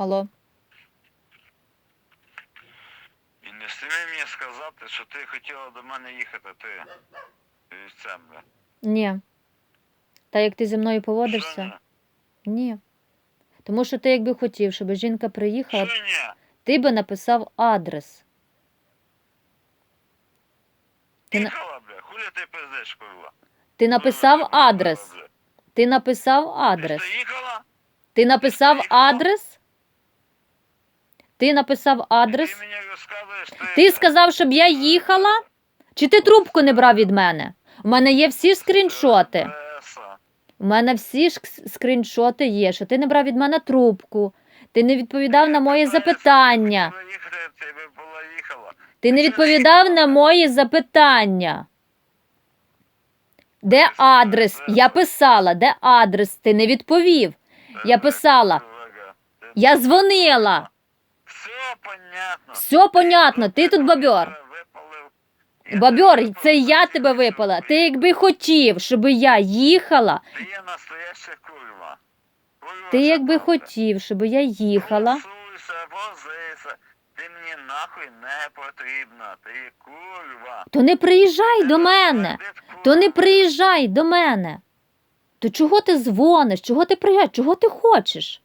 Алло. І не смій мені сказати, що ти хотіла до мене їхати, ти. Вівцем, бля. Ні. Та як ти зі мною Що поводишся? ні? Ні. Тому що ти якби хотів, щоб жінка приїхала, Що ні? ти би написав адрес. Ти на- Їхала, бля, хулі ти пиздиш, курва? Ти написав ти адрес. Ти написав Ти адрес. що, їхала? Ти написав приїхала? адрес? Ти написав адрес? Ти мені розказуєш, ти... Сказав, щоб я їхала? Чи ти трубку не брав від мене? У мене є всі скріншоти. Преса. У мене всі ж скріншоти є, що ти не брав від мене трубку. Ти не відповідав на мої запитання. Ти би була їхала. Ти не відповідав на мої запитання. Де адрес? Я писала, де адрес? Ти не відповів. Я писала. Я дзвонила. Все понятно. Все понятно, ти тут. Випалив. Бобьор, це я тебе випала. Ти якби хотів, щоб я їхала, Ти є настояща. Курва ти якби хотів, щоб я їхала. Ти мені нахуй не потрібна. Ти курва. То не приїжджай до мене. То не приїжджай до мене. То чого ти дзвониш? Чого ти приїжджаєш? Чого ти хочеш?